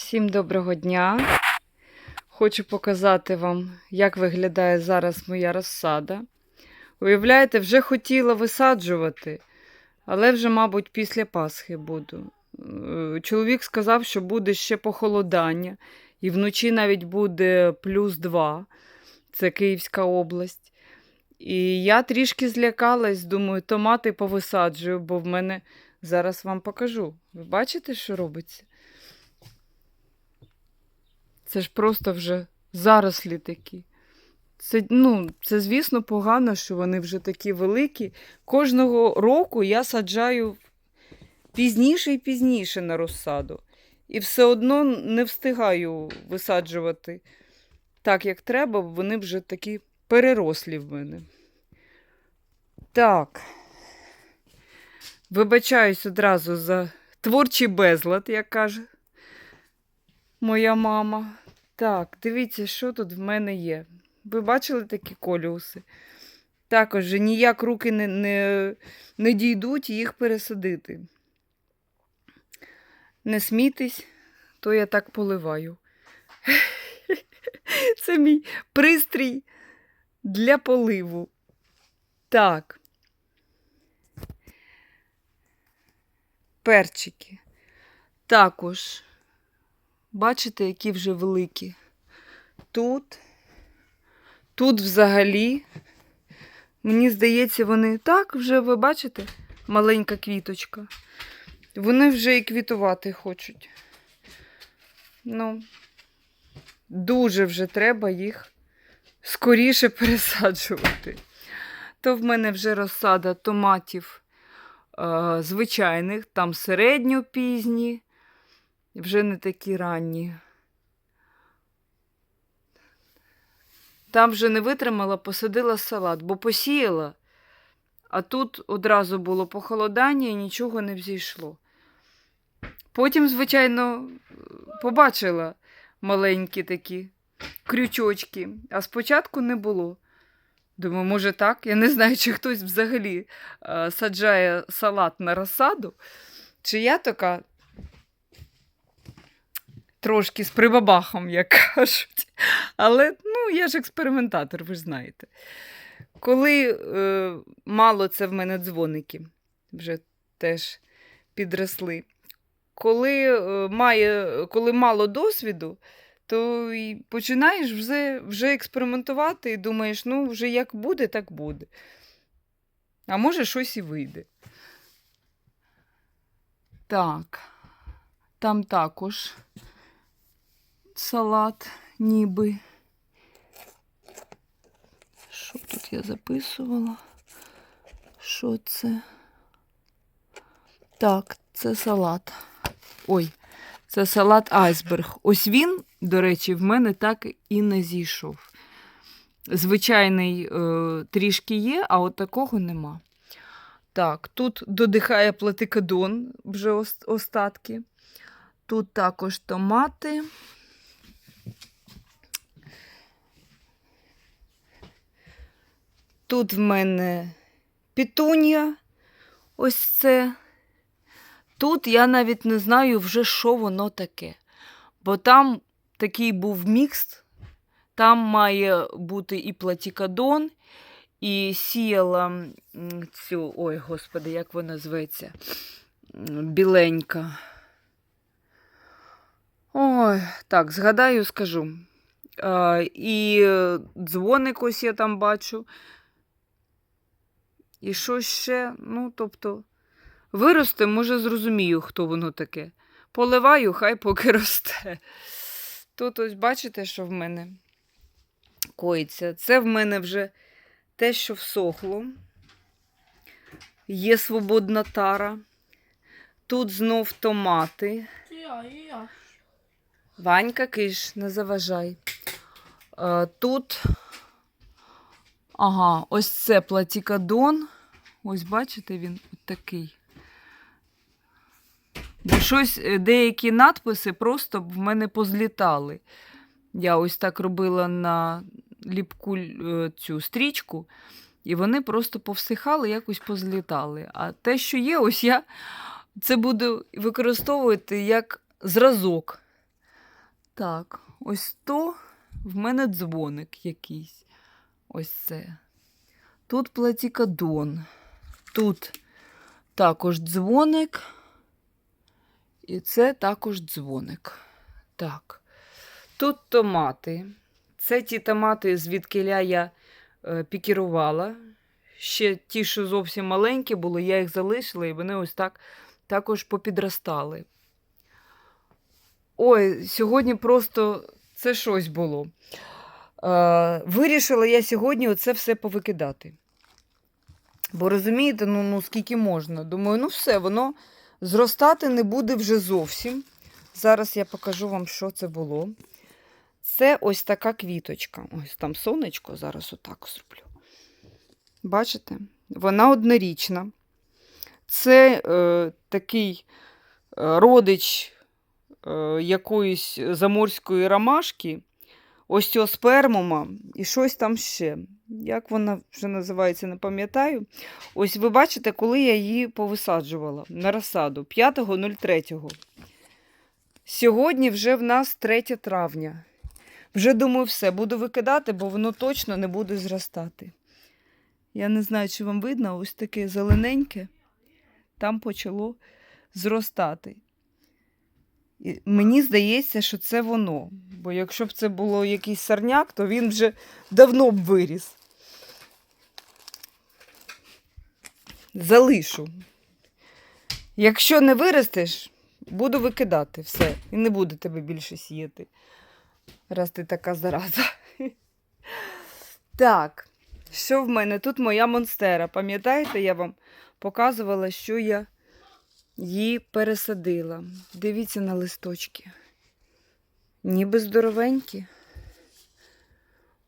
Всім доброго дня! Хочу показати вам, як виглядає зараз моя розсада. Уявляєте, вже хотіла висаджувати, але вже, мабуть, після Пасхи буду. Е, Чоловік сказав, що буде ще похолодання, і вночі навіть буде плюс 2. Це Київська область. І я трішки злякалась, думаю, томати повисаджую, бо в мене зараз вам покажу. Ви бачите, що робиться? Це ж просто вже зарослі такі. Це, ну, це, звісно, погано, що вони вже такі великі. Кожного року я саджаю пізніше і пізніше на розсаду. І все одно не встигаю висаджувати так, як треба, бо вони вже такі перерослі в мене. Так. Вибачаюсь одразу за творчий безлад, як каже моя мама. Так, дивіться, що тут в мене є. Ви бачили такі коліуси? Також же ніяк руки не, не, не дійдуть їх пересадити. Не смійтесь, то я так поливаю. Це мій пристрій для поливу. Так. Перчики. Також. Бачите, які вже великі. Тут, тут взагалі, мені здається, вони так вже, ви бачите, маленька квіточка. Вони вже і квітувати хочуть. Ну, дуже вже треба їх скоріше пересаджувати. То в мене вже розсада томатів е, звичайних, там середньопізні, вже не такі ранні. Там вже не витримала, посадила салат, бо посіяла, а тут одразу було похолодання і нічого не взійшло. Потім, звичайно, побачила маленькі такі крючочки, а спочатку не було. Думаю, може так? Я не знаю, чи хтось взагалі е, саджає салат на розсаду, чи я така трошки з прибабахом, як кажуть. Але ну, я ж експериментатор, ви ж знаєте. Коли е, мало це в мене дзвоники, вже теж підросли. Коли, е, має, коли мало досвіду, то і починаєш вже, вже експериментувати і думаєш, ну, вже як буде, так буде. А може, щось і вийде. Так, там також салат, ніби. Що тут я записувала? Що це? Так, це салат. Ой, це салат айсберг. Ось він, до речі, в мене так і не зійшов. Звичайний е, трішки є, а от такого нема. Так, тут додихає платикадон, вже остатки. Тут також томати. Тут в мене пітунія. Ось це. Тут я навіть не знаю вже, що воно таке. Бо там такий був мікс. Там має бути і платікадон, і сіяла цю, ой, господи, як вона зветься? Біленька. Ой, так, згадаю, скажу. А, і дзвоник ось я там бачу. І що ще? Ну, тобто, виросте, може, зрозумію, хто воно таке. Поливаю, хай поки росте. Тут ось бачите, що в мене коїться. Це в мене вже те, що всохло. Є свободна тара. Тут знов томати. Ванька, киш, не заважай. Е, тут. Ага, ось це платікадон. Ось бачите, він такий. Щось, е, деякі надписи просто в мене позлітали. Я ось так робила на ліпку е, цю стрічку, і вони просто повсихали, якось позлітали. А те, що є, ось я це буду використовувати як зразок. так. Ось то в мене дзвоник якийсь. Ось це. Тут платікадон. Тут також дзвоник. І це також дзвоник. Так. Тут томати. Це ті томати, звідкиля я е, пікірувала. Ще ті, що зовсім маленькі були, я їх залишила, і вони ось так також попідростали. Ой, сьогодні просто це щось було. Е, вирішила я сьогодні оце все повикидати. Бо розумієте, ну, ну скільки можна. Думаю, ну все, воно зростати не буде вже зовсім. Зараз я покажу вам, що це було. Це ось така квіточка. Ось там сонечко, зараз отак зроблю. Бачите? Вона однорічна. Це е, такий е, родич е, якоїсь заморської ромашки, ось спермума і щось там ще. Як вона вже називається, не пам'ятаю. Ось ви бачите, коли я її повисаджувала на розсаду 5.03. Сьогодні вже в нас 3 травня. Вже думаю, все, буду викидати, бо воно точно не буде зростати. Я не знаю, чи вам видно, ось таке зелененьке, там почало зростати. І мені здається, що це воно. Бо якщо б це було якийсь сорняк, то він вже давно б виріс. Залишу. Якщо не виростеш, буду викидати все. І не буду тебе більше сіяти. Раз ти така зараза. Так, що в мене? Тут моя монстера. Пам'ятаєте, я вам показувала, що я її пересадила. Дивіться на листочки. Ніби здоровенькі.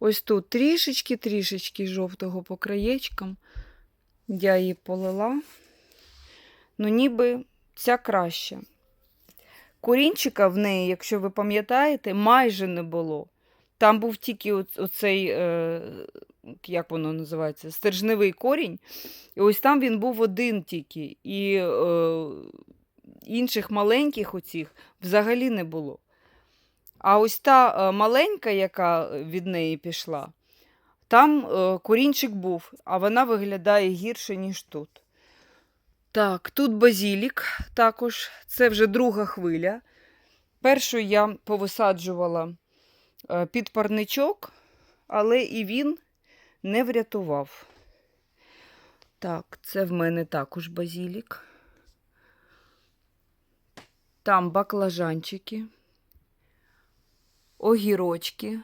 Ось тут трішечки-трішечки жовтого по краєчкам. Я її полила. Ну, ніби ця краща. Корінчика в неї, якщо ви пам'ятаєте, майже не було. Там був тільки оцей, е, як воно називається, стержневий корінь. І ось там він був один тільки. І е, інших маленьких оцих взагалі не було. А ось та е, маленька, яка від неї пішла, там корінчик був, а вона виглядає гірше, ніж тут. Так, тут базілік також. Це вже друга хвиля. Першу я повисаджувала під парничок, але і він не врятував. Так, це в мене також базілік. Там баклажанчики, огірочки,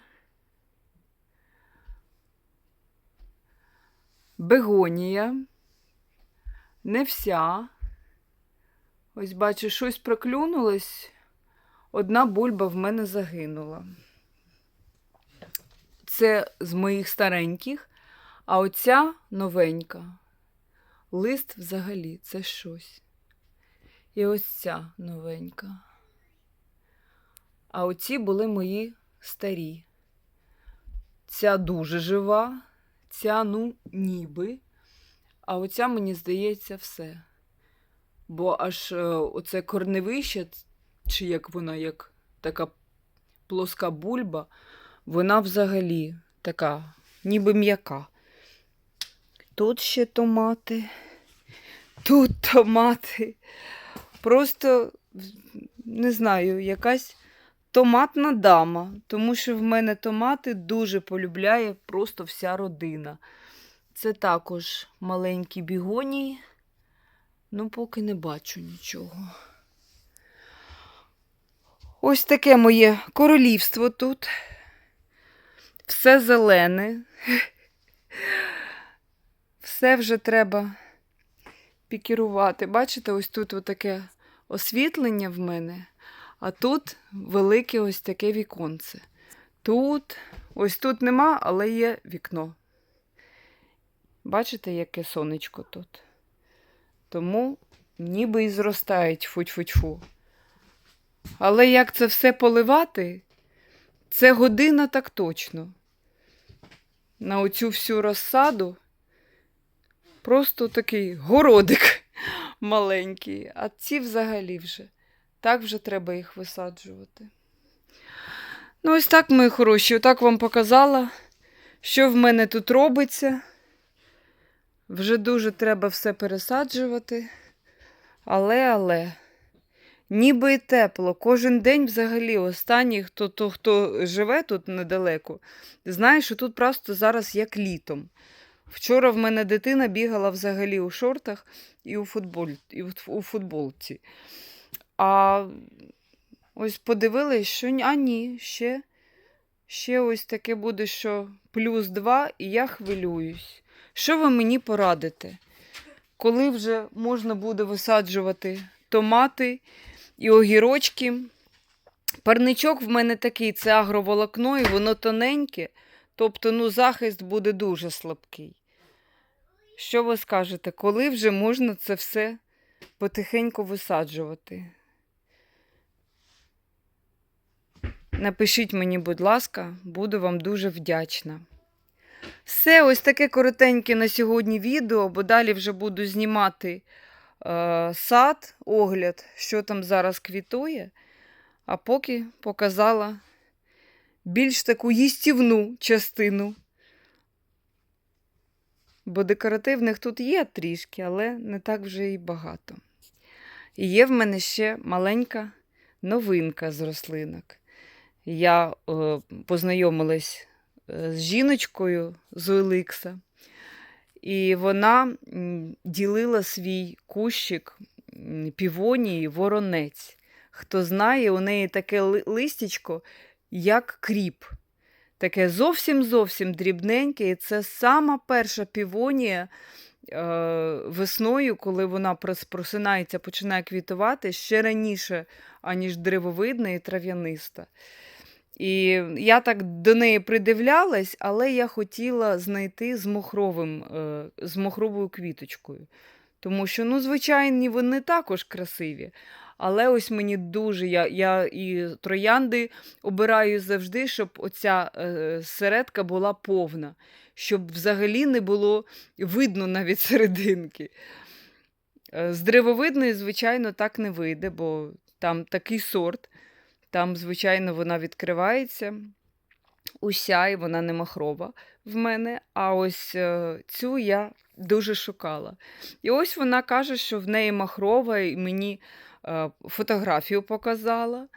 бегонія. Не вся. Ось бачу, щось проклюнулось. Одна бульба в мене загинула. Це з моїх стареньких, а оця новенька. Лист взагалі це щось. І ось ця новенька. А оці були мої старі. Ця дуже жива, ця, ну, ніби. А оця, мені здається, все. Бо аж е, оце корневище, чи як вона, як така плоска бульба, вона взагалі така, ніби м'яка. Тут ще томати, тут томати. Просто, не знаю, якась томатна дама, тому що в мене томати дуже полюбляє просто вся родина. Це також маленькі бігонії, ну поки не бачу нічого. Ось таке моє королівство тут. Все зелене. Все вже треба пікірувати. Бачите, ось тут таке освітлення в мене, а тут велике ось таке віконце. Тут, ось тут нема, але є вікно. Бачите, яке сонечко тут? Тому ніби і зростають футь-футь-фу. Але як це все поливати, це година так точно. На оцю всю розсаду просто такий городик маленький, а ці взагалі вже. Так вже треба їх висаджувати. Ну, ось так, мої хороші, отак вам показала, що в мене тут робиться. Вже дуже треба все пересаджувати. Але, але, ніби і тепло. Кожен день взагалі останній, хто, то, хто живе тут недалеко, знає, що тут просто зараз як літом. Вчора в мене дитина бігала взагалі у шортах і у, футболь, і у, футболці. А ось подивилась, що а ні, ще, ще ось таке буде, що плюс 2, і я хвилююсь. Що ви мені порадите? Коли вже можна буде висаджувати томати і огірочки? Парничок в мене такий, це агроволокно, і воно тоненьке, тобто ну, захист буде дуже слабкий. Що ви скажете, коли вже можна це все потихеньку висаджувати? Напишіть мені, будь ласка, буду вам дуже вдячна. Все, ось таке коротеньке на сьогодні відео, бо далі вже буду знімати сад, огляд, що там зараз квітує. А поки показала більш таку їстівну частину. Бо декоративних тут є трішки, але не так вже і багато. І є в мене ще маленька новинка з рослинок. Я е, познайомилась е, з жіночкою з Оеликса, і вона ділила свій кущик півонії воронець. Хто знає, у неї таке ли- листячко, як кріп. Таке зовсім-зовсім дрібненьке, і це сама перша півонія е, весною, коли вона просинається, починає квітувати ще раніше, аніж древовидна і трав'яниста. І я так до неї придивлялась, але я хотіла знайти з мохровим, е, з мохровою квіточкою. Тому що, ну, звичайні, вони також красиві. Але ось мені дуже, я, я і троянди обираю завжди, щоб оця е, середка була повна, щоб взагалі не було видно навіть серединки. Е, З древовидної, звичайно, так не вийде, бо там такий сорт. Там, звичайно, вона відкривається уся, і вона не махрова в мене. А ось е, цю я дуже шукала. І ось вона каже, що в неї махрова, і мені е, фотографію показала.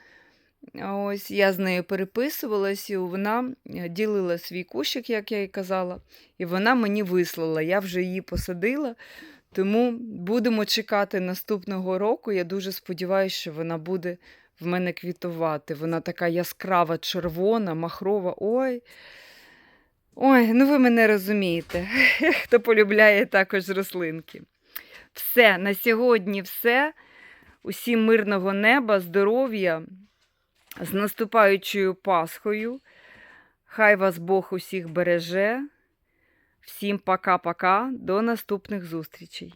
Ось я з нею переписувалась, і вона е, ділила свій кущик, як я їй казала, і вона мені вислала. Я вже її посадила. Тому будемо чекати наступного року. Я дуже сподіваюся, що вона буде в мене квітувати. Вона така яскрава, червона, махрова. Ой. Ой, ну ви мене розумієте, хто полюбляє також рослинки. Все, на сьогодні все. Усім мирного неба, здоров'я, з наступаючою Пасхою. Хай вас Бог усіх береже. Всім пока-пока, до наступних зустрічей.